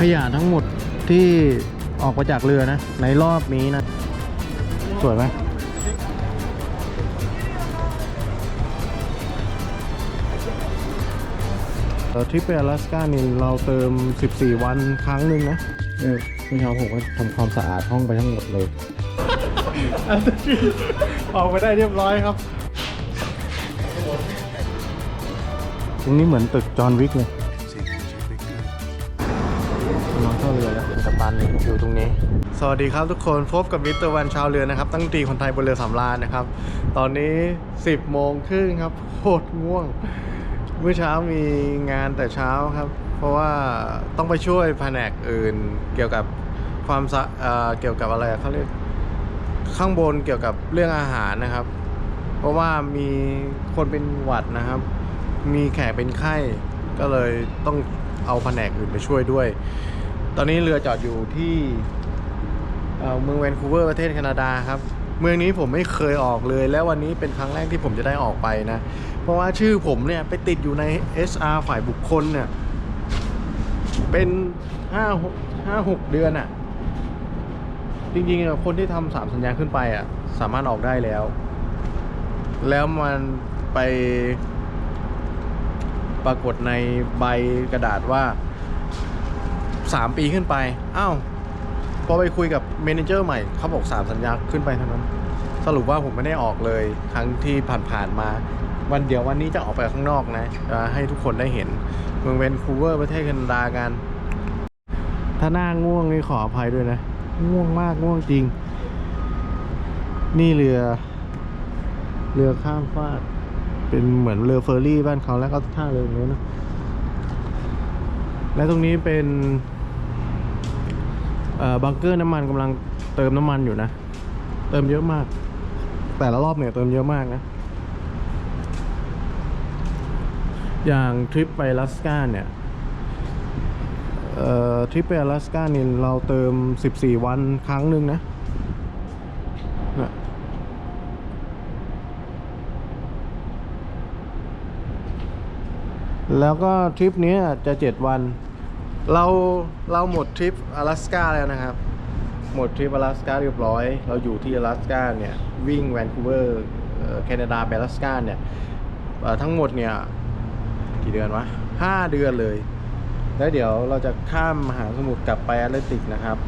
ขยะทั้งหมดที่ออกมาจากเรือนะ ในรอบนี้นะ สวยไหมเอ่อทริปไปอลาสก้านี่เราเติม 14 วันครั้งหนึ่งนะ เออเมื่อเช้าผมก็ทำความสะอาดห้องไปทั้งหมดเลย ออกไปได้เรียบร้อยครับ ตรงนี้เหมือนตึกจอห์นวิกเลย สวัสดีครับทุกคนพบกับมิสเตอร์วันชาวเรือนะครับ ตั้งตีคนไทยบนเรือสำราญนะครับ ตอนนี้ 10โมงครึ่งครับโคตรง่วง เมื่อเช้ามีงานแต่เช้าครับ เพราะว่าต้องไปช่วยแผนกอื่น เกี่ยวกับความสะเอ่อเกี่ยวกับอะไรเขาเรียกข้างบนเกี่ยวกับเรื่องอาหารนะครับ เพราะว่ามีคนเป็นหวัดนะครับ มีแขกเป็นไข้ก็เลยต้องเอาแผนกอื่นไปช่วยด้วย ตอนนี้เรือจอดอยู่ที่ เมืองแวนคูเวอร์ประเทศแคนาดาครับ เมืองนี้ผมไม่เคยออกเลย แล้ววันนี้เป็นครั้งแรกที่ผมจะได้ออกไปนะ เพราะว่าชื่อผมเนี่ยไปติดอยู่ใน SR ฝ่ายบุคคลเนี่ย เป็นห้าห้าหกเดือนอะ่ะ จริงๆคนที่ทำสามสัญญาขึ้นไปอะ่ะ สามารถออกได้แล้ว แล้วมันไปปรากฏในใบกระดาษว่า 3 ปีขึ้นไป อ้าว อไปคุยกับเมนเจอร์ใหม่เขาบอก3สัญญาขึ้นไปเท่านั้น สรุปว่าผมไม่ได้ออกเลยครั้งที่ผ่านๆมา วันเดียววันนี้จะออกไปข้างนอกนะให้ทุกคนได้เห็น เมืองแวนคูเวอร์ประเทศแคนาดากัน ถ้าหน้าง่วงนี่ขออภัยด้วยนะ ง่วงมากง่วงจริง นี่เรือ เรือข้ามฟากเป็นเหมือนเรือเฟอร์รี่บ้านเขาแล้วก็ท่าเรือนู้นนะและตรงนี้เป็น บังเกอร์น้ำมันกำลังเติมน้ำมันอยู่นะ เติมเยอะมาก แต่ละรอบเนี่ยเติมเยอะมากนะ อย่างทริปไปลาสกาเนี่ยเอ่อทริปไปอลาสก้านี่เราเติม 14 วันครั้งหนึ่งนะน่ะแล้วก็ทริปนี้จะ 7 วัน เราเราหมดทริปอลาสก้าแล้วนะครับ หมดทริปอลาสก้าเรียบร้อย เราอยู่ที่อลาสก้าเนี่ย วิ่งแวนคูเวอร์แคนาดาไปอลาสก้าเนี่ยทั้งหมดเนี่ย กี่เดือนวะห้าเดือนเลย แล้วเดี๋ยวเราจะข้ามมหาสมุทรกลับไปแอตแลนติกนะครับ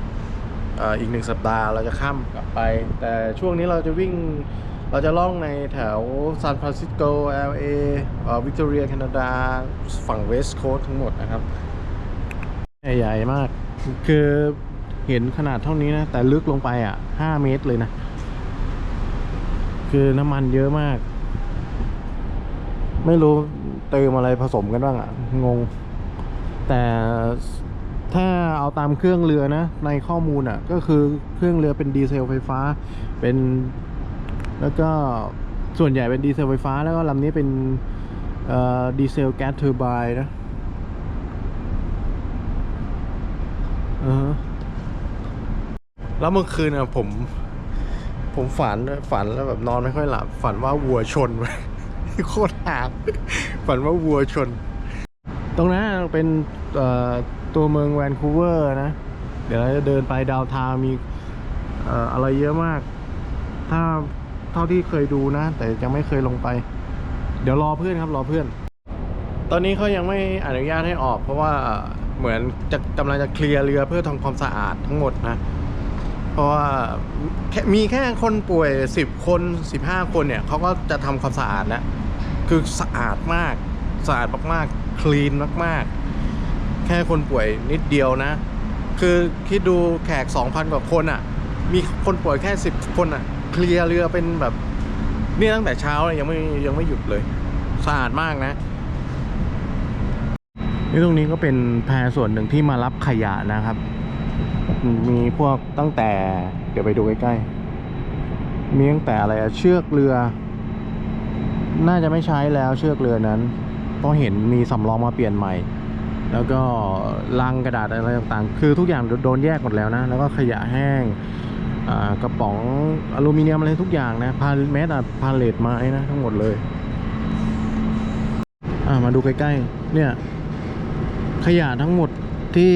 อีกหนึ่งสัปดาห์เราจะข้ามกลับไป แต่ช่วงนี้เราจะวิ่งเราจะล่องในแถวซานฟรานซิสโก LA เอ่อวิกตอเรียแคนาดา ฝั่งเวสต์โคสต์ทั้งหมดนะครับ ใหญ่มาก คือเห็นขนาดเท่านี้นะ แต่ลึกลงไปอะ5เมตรเลยนะ คือน้ำมันเยอะมาก ไม่รู้เติมอะไรผสมกันบ้างอะ งง แต่ถ้าเอาตามเครื่องเรือนะ ในข้อมูลอะ ก็คือเครื่องเรือเป็นดีเซลไฟฟ้า เป็น แล้วก็ส่วนใหญ่เป็นดีเซลไฟฟ้า แล้วก็ลำนี้เป็นเอ่อดีเซลแก๊สเทอร์ไบน์นะอือฮะ แล้วเมื่อคืนอะผม ผมฝันฝันแล้วแบบนอนไม่ค่อยหลับ ฝันว่าวัวชนไว้โคตรหามฝันว่าวัวชน ตรงนั้นเป็นตัวเมืองแวนคูเวอร์นะ เดี๋ยวเราจะเดินไปดาวทาวมีอะไรเยอะมาก ถ้าเท่าที่เคยดูนะ แต่ยังไม่เคยลงไป เดี๋ยวรอเพื่อนครับรอเพื่อน ตอนนี้เขายังไม่อนุญาตให้ออกเพราะว่าเหมือนจะกำลังจะเคลียร์เรือเพื่อทำความสะอาดทั้งหมดนะ เพราะว่ามีแค่คนป่วย 10 คน 15 คนเนี่ยเขาก็จะทำความสะอาดแล้วคือสะอาดมากสะอาดมากๆคลีนมากๆ แค่คนป่วยนิดเดียวนะ คือคิดดูแขก 2,000 กว่าคนอะ่ะ มีคนป่วยแค่ 10 คนอะ่ะ เคลียร์เรือเป็นแบบนี่ตั้งแต่เช้าเลยยังไม่ยังไม่หยุดเลยสะอาดมากนะ นี่ตรงนี้ก็เป็นแพส่วนหนึ่งที่มารับขยะนะครับ มีพวกตั้งแต่ เดี๋ยวไปดูใกล้ๆ มีตั้งแต่อะไรอะเชือกเรือ น่าจะไม่ใช้แล้วเชือกเรือนั้น เพราะเห็นมีสำรองมาเปลี่ยนใหม่ แล้วก็ลังกระดาษอะไรต่างๆ คือทุกอย่างโดนแยกหมดแล้วนะ แล้วก็ขยะแห้งกระป๋องอลูมิเนียมอะไรทุกอย่างนะพาแม้แต่พาเลตไม้นะทั้งหมดเลย มาดูใกล้ๆ เนี่ย ขยะทั้งหมดที่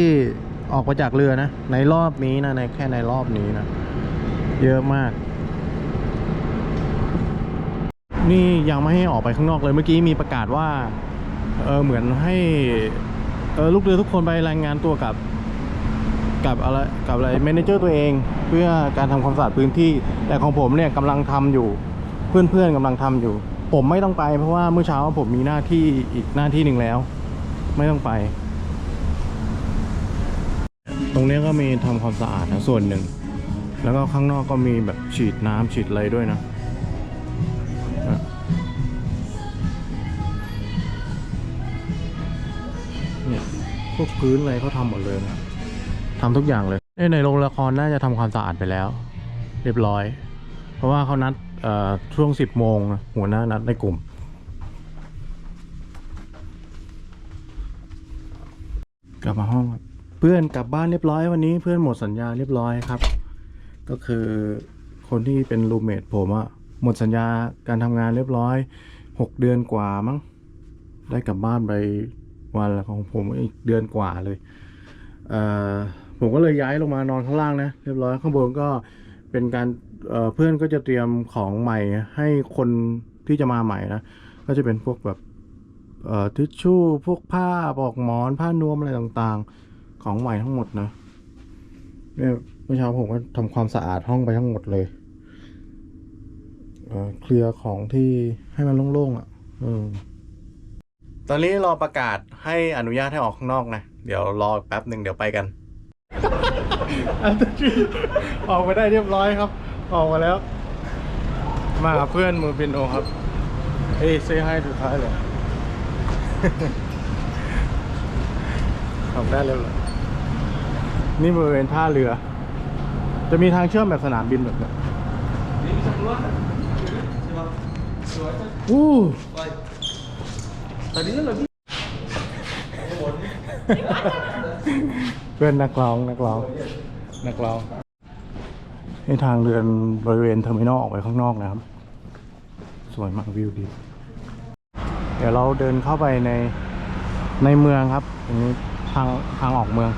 ออกมาจากเรือนะ ในรอบนี้นะในแค่ในรอบนี้นะ เยอะมาก นี่ยังไม่ให้ออกไปข้างนอกเลยเมื่อกี้มีประกาศว่าเออเหมือนให้เออลูกเรือทุกคนไปรายงานตัวกับ กับอะไรกับอะไรเมนเจอร์ตัวเอง เพื่อการทำความสะอาดพื้นที่ แต่ของผมเนี่ยกำลังทำอยู่ เพื่อนๆกำลังทำอยู่ ผมไม่ต้องไปเพราะว่าเมื่อเช้าผมมีหน้าที่อีกหน้าที่หนึ่งแล้ว ไม่ต้องไป ตรงเนี้ยก็มีทำความสะอาดนะส่วนหนึ่ง แล้วก็ข้างนอกก็มีแบบฉีดน้ำฉีดอะไรด้วยนะอะเนี่ยพวกพื้นอะไรเขาทำหมดเลยนะทำทุกอย่างเลยเอ้ยในโรงละครน่าจะทำความสะอาดไปแล้ว เรียบร้อย เพราะว่าเขานัดเอ่อช่วงสิบโมงนะหัวหน้านัดในกลุ่ม กลับมาห้องครับเพื่อนกลับบ้านเรียบร้อยวันนี้เพื่อนหมดสัญญาเรียบร้อยครับ ก็คือคนที่เป็นรูเมทผมอะหมดสัญญาการทำงานเรียบร้อยหกเดือนกว่ามั้งได้กลับบ้านไปวันละของผมอีกเดือนกว่าเลยเอ่อผมก็เลยย้ายลงมานอนข้างล่างนะเรียบร้อยข้างบนก็เป็นการเเพื่อนก็จะเตรียมของใหม่ให้คนที่จะมาใหม่นะก็จะเป็นพวกแบบทิชชู่พวกผ้าปลอกหมอนผ้านวมอะไรต่างๆ ของใหม่ทั้งหมดนะเนี่ยเมื่อเช้าผมก็ทำความสะอาดห้องไปทั้งหมดเลยเเคลียร์ของที่ให้มันโล่งๆอะตอนนี้รอประกาศให้อนุญาตให้ออกข้างนอกนะ เดี๋ยวรอแป๊บหนึ่งเดี๋ยวไปกัน ออกมาได้เรียบร้อยครับ ออกมาแล้ว มาเพื่อนมือเป็นโอครับเฮ้ยเซให้สุดท้ายเลย ทำได้เลยเหรอ นี่บริเวณท่าเรือ จะมีทางเชื่อมแบบสนามบินแบบเนี้ยอู้เพื่อนนักร้องนักร้องนักร้องให้ทางเรือนบริเวณเทอร์มินอลออกไปข้างนอกนะครับ สวยมากวิวดี เดี๋ยวเราเดินเข้าไปในในเมืองครับตรงนี้ทางทางออกเมือง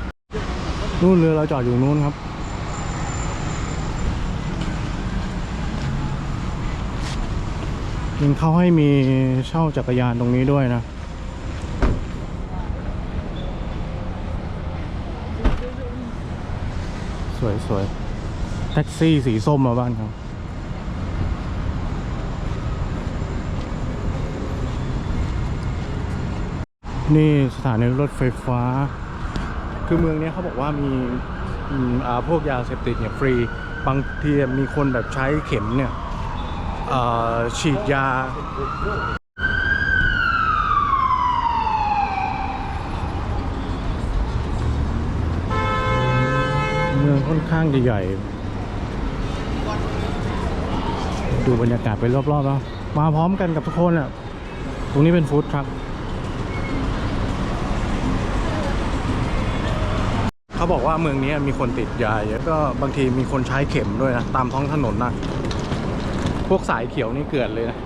นู่นเรือเราจอดอยู่นู่นครับ ยังเขาให้มีเช่าจักรยานตรงนี้ด้วยนะสวยสวยแท็กซี่สีส้มมาบ้านเขานี่สถานีรถไฟฟ้า คือเมืองนี้เขาบอกว่ามีอาพวกยาเสพติดเนี่ยฟรี บางทีมีคนแบบใช้เข็มเนี่ยฉีดยาเมืองค่อนข้างใหญ่ดูบรรยากาศไปรอบๆแล้วมาพร้อมกันกับทุกคนอะ ตรงนี้เป็นฟู้ดทรัค บอกว่าเมืองนี้มีคนติดยาเยอะก็บางทีมีคนใช้เข็มด้วยนะ ตามท้องถนนนะพวกสายเขียวนี่เกลือนเลยนะ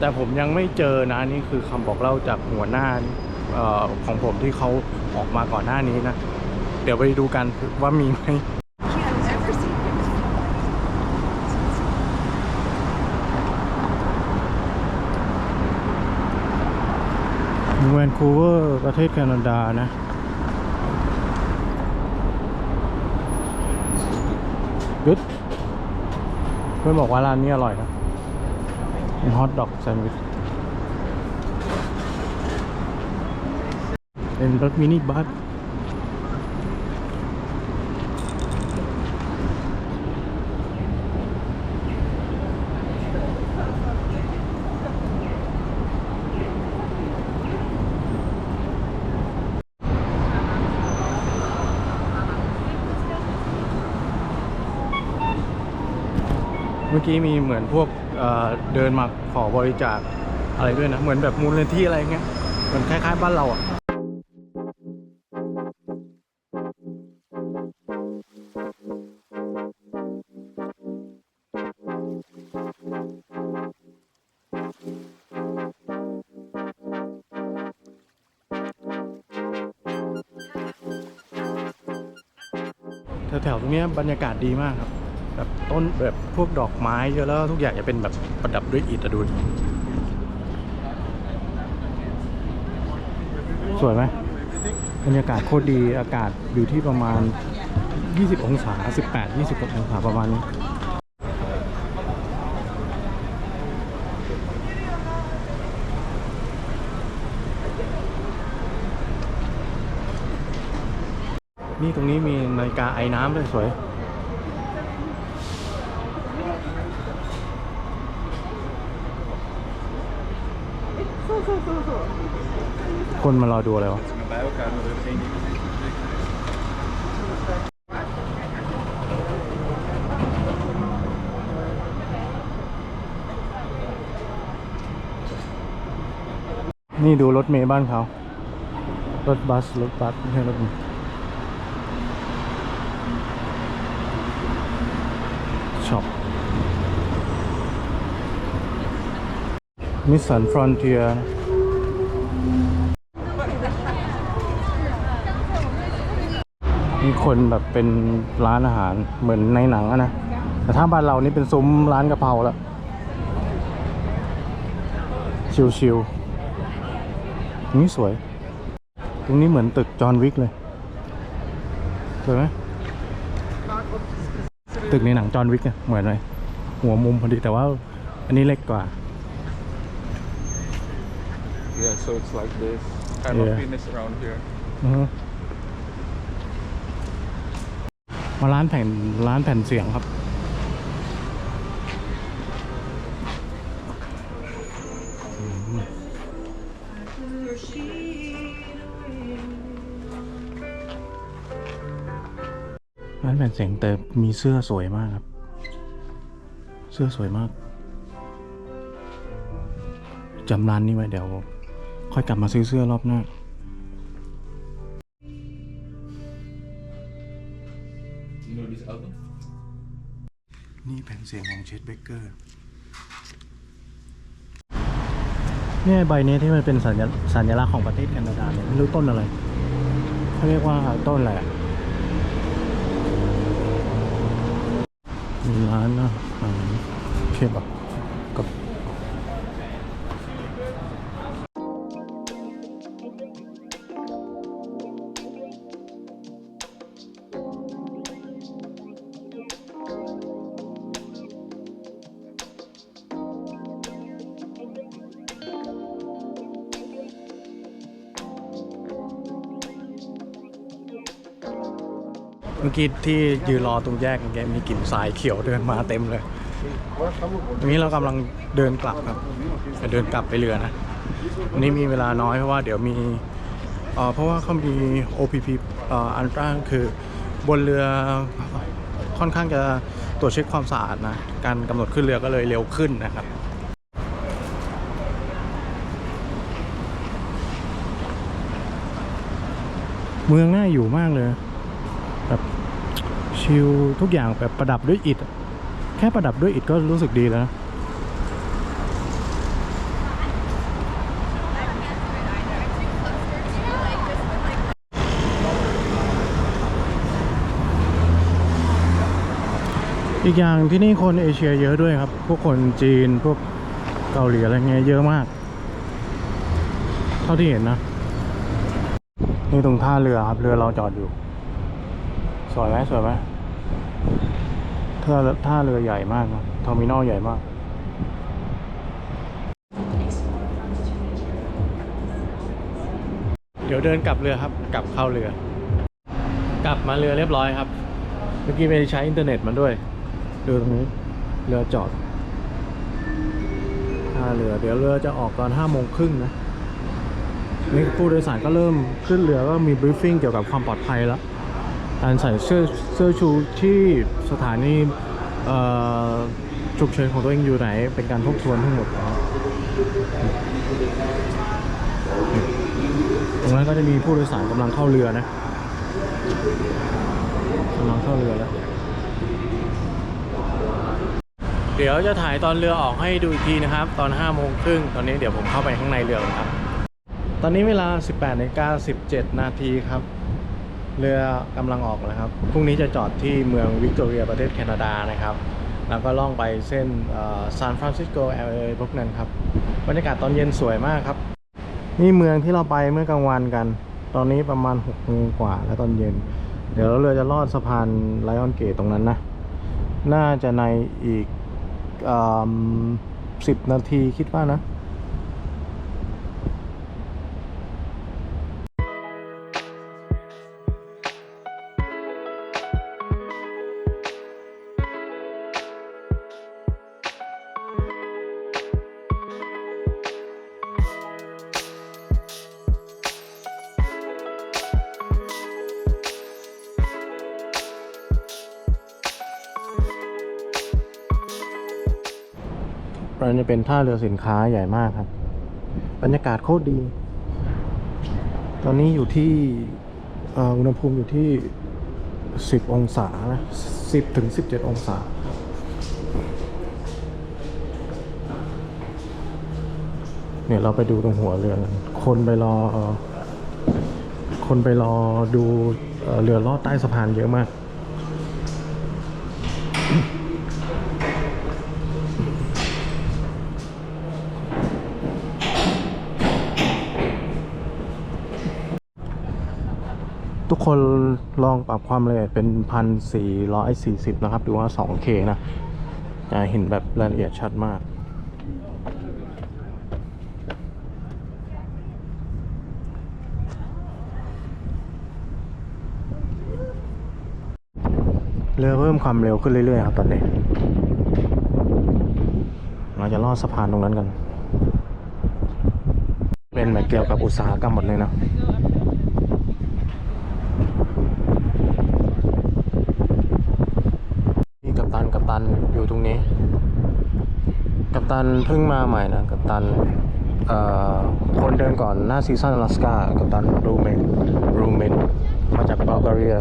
แต่ผมยังไม่เจอนะนี่คือคำบอกเล่าจากหัวหน้าออของผมที่เขาออกมาก่อนหน้านี้นะ เดี๋ยวไปดูกันว่ามีไหมแวนคูเวอร์ประเทศแคนาดานะ กึดเพื่อนบอกว่าร้านนี้อร่อยนะเป็นฮอทดอกแซนด์วิชเป็นรถมินิบัส มื่อกี้มีเหมือนพวกเเดินมาขอบริจาคอะไรด้วยนะ เหมือนแบบมูลนิธิอะไรเงี้ยเหมือนคล้ายๆบ้านเราอะแถวๆตรงนี้บรรยากาศดีมากครับ แบบต้นแบบพวกดอกไม้เยอะแล้วทุกอย่างจะเป็นแบบประดับด้วยอิฐอะดูสวยไหมบรรยากาศโคตรดีอากาศอยู่ที่ประมาณ 20 องศา 18 20องศาประมาณนี้นี่ตรงนี้มีนาฬิกาไอ้น้ำด้วยสวย คนมารอดูอะไรวะนี่ดูรถเมย์บ้านเขา รถบัส รถบัสไม่ใช่รถเมย์ช็อป นิสสันฟรอนเทียมีคนแบบเป็นร้านอาหารเหมือนในหนังอะนะ แต่ถ้าบ้านเรานี่เป็นซุ้มร้านกะเพราแล้วชิวๆตรงนี้สวย ตรงนี้เหมือนตึกจอห์นวิกเลย สวยไหมตึกในหนังจอห์นวิกอะเหมือนไหมหัวมุมพอดีแต่ว่าอันนี้เล็กกว่า Yeah, so it's like this. Kind Yeah. of finish around here. อือฮึมาร้านแผ่นร้านแผ่นเสียงครับ ร้านแผ่นเสียงแต่มีเสื้อสวยมากครับ เสื้อสวยมากจำร้านนี้ไว้เดี๋ยว ค่อยกลับมาซื้อเสื้อรอบหน้า You know this album? นี่แผ่นเสียงของเชดเบเกอร์เนี่ยใบนี้ที่มันเป็นสัญลักษณ์สัญลักษณ์ของประเทศแคนาดาเนี่ยไม่รู้ต้นอะไรเขาเรียกว่าต้นอะไรอะมีร้านนะอาหารเคบับกับ กี้ที่ยืนรอตรงแยกเมื่อกี้มีกลิ่นทรายเขียวเดินมาเต็มเลย ตรงนี้เรากำลังเดินกลับครับจะเดินกลับไปเรือนะวันนี้มีเวลาน้อยเพราะว่าเดี๋ยวมีเอ่อเพราะว่าเขามี OPP เอ่ออันตราคือบนเรือค่อนข้างจะตรวจเช็คความสะอาดนะ การกำหนดขึ้นเรือก็เลยเร็วขึ้นนะครับเมืองน่าอยู่มากเลยแบบ ชิลทุกอย่างแบบประดับด้วยอิฐแค่ประดับด้วยอิฐก็รู้สึกดีแล้วนะอีกอย่างที่นี่คนเอเชียเยอะด้วยครับ พวกคนจีนพวกเกาหลีอะไรเงี้ยเยอะมาก เท่าที่เห็นนะ นี่ตรงท่าเรือครับ เรือเราจอดอยู่ สวยไหมสวยไหม ท่าท่าเรือใหญ่มากนะเทอร์มินอลใหญ่มาก เดี๋ยวเดินกลับเรือครับ กลับเข้าเรือ กลับมาเรือเรียบร้อยครับ เมื่อกี้ไปใช้อินเทอร์เน็ตมาด้วย ดูตรงนี้ เรือจอดท่าเรือ เดี๋ยวเรือจะออกตอนห้าโมงครึ่งนะนี่ผู้โดยสารก็เริ่มขึ้นเรือก็มีบรีฟฟิ้งเกี่ยวกับความปลอดภัยแล้ว การใส่เสื้อเสื้อชูที่สถานีเอ่อฉุกเฉินของตัวเองอยู่ไหน เป็นการทบทวนทั้งหมดนะครับตรงนั้นก็จะมีผู้โดยสารกำลังเข้าเรือนะกำลังเข้าเรือแล้ว เดี๋ยวจะถ่ายตอนเรือออกให้ดูอีกทีนะครับ ตอน5โมงครึ่งตอนนี้เดี๋ยวผมเข้าไปข้างในเรือครับ ตอนนี้เวลา 18นาฬิกา17 นาทีครับ เรือกำลังออกแล้วครับ พรุ่งนี้จะจอดที่เมืองวิกตอเรียประเทศแคนาดานะครับ แล้วก็ล่องไปเส้นซานฟรานซิสโกเอลเอพวกนั้นครับ บรรยากาศตอนเย็นสวยมากครับ นี่เมืองที่เราไปเมื่อกลางวันกัน ตอนนี้ประมาณ6กโมงกว่าแล้วตอนเย็น เดี๋ยวเราเรือจะลอดสะพานไลออนเกตตรงนั้นนะ น่าจะในอีกสิบนาทีคิดว่านะ มันจะเป็นท่าเรือสินค้าใหญ่มากครับ บรรยากาศโคตรดี ตอนนี้อยู่ที่อุณหภูมิอยู่ที่ 10 องศานะ 10 ถึง 17 องศา เนี่ยเราไปดูตรงหัวเรือนคนไปรอคนไปรอดูเรือลอดใต้สะพานเยอะมาก ทุกคนลองปรับความละเอียดเป็นพันสี่ร้อยสี่สิบนะครับหรือว่า 2K นะจะเห็นแบบรายละเอียดชัดมาก เรือเพิ่มความเร็วขึ้นเรื่อยๆครับตอนนี้ เราจะลอดสะพานตรงนั้นกัน เป็นเหมือนเกี่ยวกับอุตสาหกรรมหมดเลยเนะ นี่กัปตันกัปตันอยู่ตรงนี้ กั ปตันเพิ่งมาใหม่นะกัปตันคนเดินก่อนหน้าซีซั่นอลาสกากัปตันรูเมนรูเมนมาจากบัลแกเรีย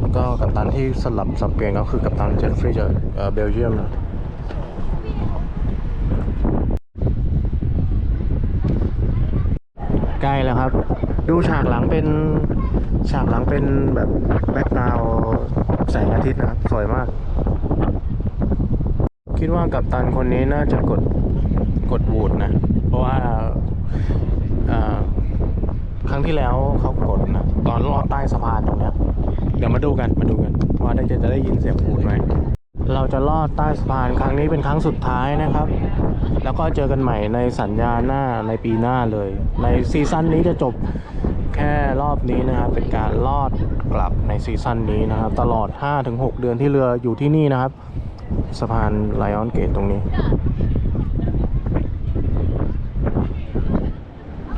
แล้วก็กัปตันที่สลับสับเปลี่ยนก็คือกัปตันเจฟฟรีย์จากเอ่อเบลเยียมนะใกล้แล้วครับ ดูฉากหลังเป็นฉากหลังเป็นแบบแบ็กกราวแสงอาทิตย์นะครับ สวยมาก คิดว่ากัปตันคนนี้น่าจะกดกดวูดนะ เพราะว่าครั้งที่แล้วเขากดนะตอนลอดใต้สะพานตรงนี้เดี๋ยวมาดูกันมาดูกัน ว่าได้จะจะได้ยินเสียงวูดไหมเราจะลอดใต้สะพานครั้งนี้เป็นครั้งสุดท้ายนะครับ แล้วก็เจอกันใหม่ในสัญญาหน้าในปีหน้าเลย ในซีซั่นนี้จะจบแค่รอบนี้นะครับ เป็นการลอดกลับในซีซั่นนี้นะครับ ตลอด 5-6 เดือนที่เรืออยู่ที่นี่นะครับ สะพานไลออนเกตตรงนี้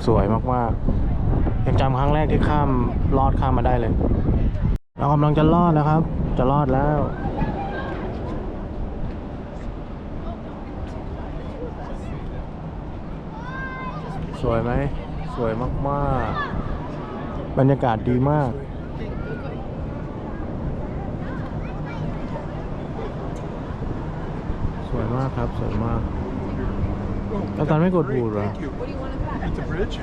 สวยมากๆยังจำครั้งแรกที่ข้ามลอดข้ามมาได้เลย เรากำลังจะลอดนะครับ จะลอดแล้วสวยไหม สวยมาก ๆ บรรยากาศดีมาก ส วยมากครับ สวยมากแล้วตอนไม่กดบูดเหรอ It's a bridge.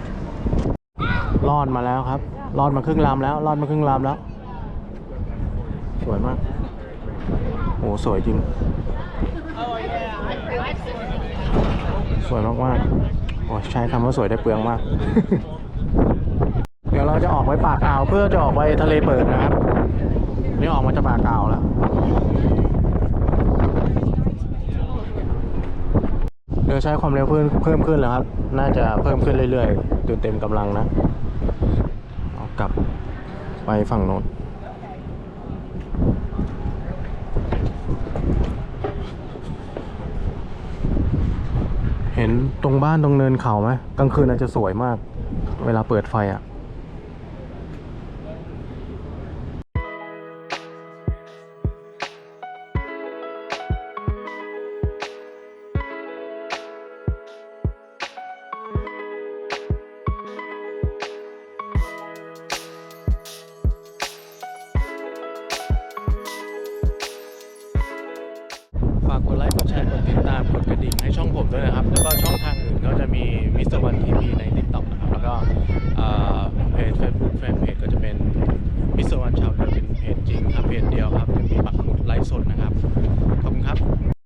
รอดมาแล้วครับ รอดมาครึ่งลำแล้ว รอดมาครึ่งลำแล้ว สวยมากโหสวยจริง สวยมากมากๆโอ้ยใช้คำว่าสวยได้เปลืองมาก เดี๋ยวเราจะออกไปปากอ่าวเพื่อจะออกไปทะเลเปิดนะครับ นี่ออกมาจากปากอ่าวแล้ว รือใช้ความเร็วเพิ่มเพิ่มขึ้นแล้วครับ น่าจะเพิ่มขึ้นเรื่อยๆจนเต็มกำลังนะเอากลับไปฝั่งโน้นเห็นตรงบ้านตรงเนินเขาไหมกลางคืนอาจจะสวยมาก เวลาเปิดไฟอะ